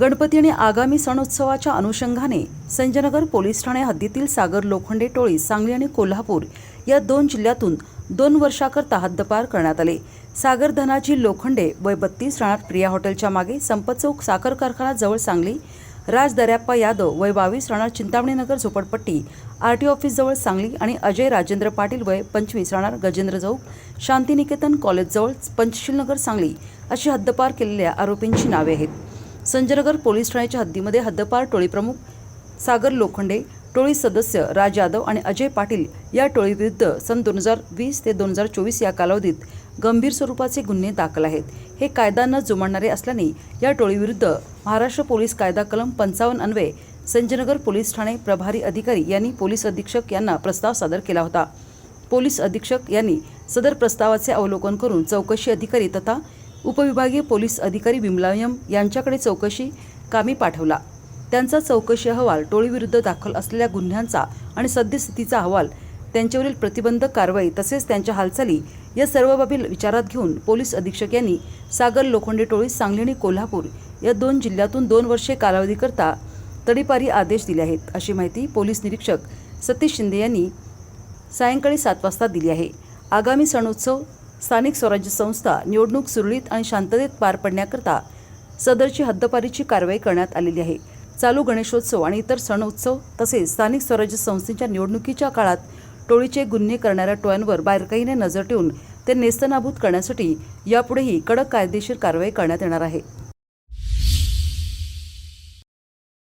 गणपती आणि आगामी सणोत्सवाच्या अनुषंगाने संजयनगर पोलीस ठाणे हद्दीतील सागर लोखंडे टोळी सांगली आणि कोल्हापूर या दोन जिल्ह्यातून दोन वर्षाकरता हद्दपार करण्यात आले. सागर धनाजी लोखंडे वय बत्तीस राहणार प्रिया हॉटेलच्या मागे संपत चौक साखर कारखाना जवळ सांगली राज दर्याप्पा यादव वय बावीस राहणार चिंतामणी नगर झोपडपट्टी आर टी ऑफिसजवळ सांगली आणि अजय राजेंद्र पाटील वय पंचवीस राहणार गजेंद्र चौक शांतिनिकेतन कॉलेजजवळ पंचशील नगर सांगली अशी हद्दपार केलेल्या आरोपींची नावे आहेत. संजयनगर पोलीस ठाण्याच्या हद्दीमध्ये हद्दपार टोळीप्रमुख सागर लोखंडे टोळी सदस्य राज यादव आणि अजय पाटील या टोळीविरुद्ध सन दोन हजार वीस ते दोन हजार चोवीस या कालावधीत गंभीर स्वरूपाचे गुन्हे दाखल आहेत. हे कायदा न जुमानणारे असल्याने या टोळीविरुद्ध महाराष्ट्र पोलीस कायदा कलम पंचावन्न अन्वये संजयनगर पोलीस ठाणे प्रभारी अधिकारी यांनी पोलीस अधीक्षक यांना प्रस्ताव सादर केला होता. पोलीस अधीक्षक यांनी सदर प्रस्तावाचे अवलोकन करून चौकशी अधिकारी तथा उपविभागीय पोलीस अधिकारी विमलायम यांच्याकडे चौकशी कामी पाठवला. त्यांचा चौकशी अहवाल टोळीविरुद्ध दाखल असलेल्या गुन्ह्यांचा आणि सद्यस्थितीचा अहवाल त्यांच्यावरील प्रतिबंधक कारवाई तसेच त्यांच्या हालचाली या सर्व बाबी विचारात घेऊन पोलीस अधीक्षक यांनी सागर लोखंडे टोळी सांगली आणि कोल्हापूर या दोन जिल्ह्यातून दोन वर्षे कालावधीकरता तडीपारी आदेश दिले आहेत अशी माहिती पोलीस निरीक्षक सतीश शिंदे यांनी सायंकाळी सात वाजता दिली आहे. आगामी सणोत्सव स्थानिक स्वराज्य संस्था निवडणूक सुरळीत आणि शांततेत पार पडण्याकरता सदरची हद्दपारीची कारवाई करण्यात आलेली आहे. चालू गणेशोत्सव आणि इतर सणोत्सव तसेच स्थानिक स्वराज्य संस्थेच्या निवडणुकीच्या काळात टोळीचे गुन्हे करणाऱ्या टोळ्यांवर बारकाईने नजर ठेवून ते नेस्तनाबूत करण्यासाठी यापुढेही कडक कायदेशीर कारवाई करण्यात येणार आहे.